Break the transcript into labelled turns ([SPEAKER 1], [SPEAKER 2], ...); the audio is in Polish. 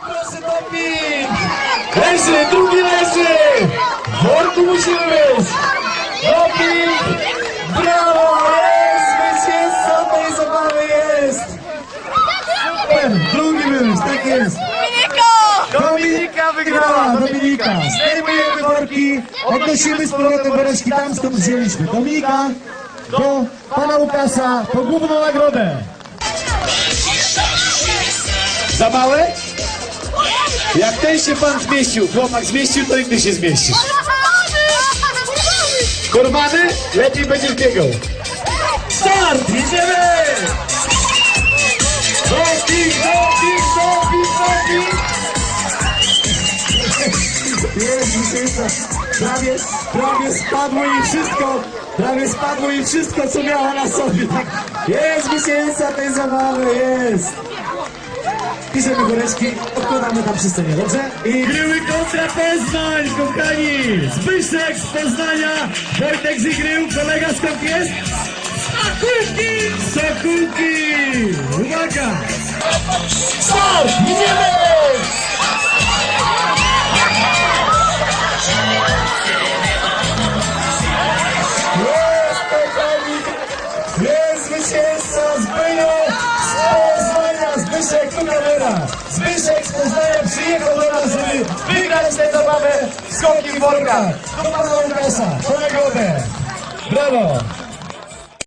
[SPEAKER 1] Proszę doping! Leży, drugi leży! W worku musimy być! Doping! Brawo! Jest! Zwycięzca tej zabawy jest! Super! Drugi wyróż, tak jest! Dominika wygrała! Dominika! Zdejmujemy worki, odnosimy z powrotem woreczki tam, skąd wzięliśmy. Dominika do pana Łukasza po główną nagrodę. Za małe? Jak ten się pan zmieścił, chłopak zmieścił, to inny się zmieścisz. Kormany? Lepiej będziesz biegał. Start! Jedziemy! Doping, doping, doping, doping! Prawie, prawie spadło jej wszystko. Prawie spadło jej wszystko, co miała na sobie. Tak. Jest zwycięzca tej zabawy, jest. Piszemy woreczki, odkładamy tam przy scenie, dobrze? I
[SPEAKER 2] Gryły kontra Poznań, kochani! Zbyszek z Poznania, Wojtek z Igrył, kolega skąd jest? Sokółki! Sokółki! Uwaga!
[SPEAKER 1] start! Idziemy! Zabawę w skoki w workach! Do pana Łukasza, nagrodę! Brawo!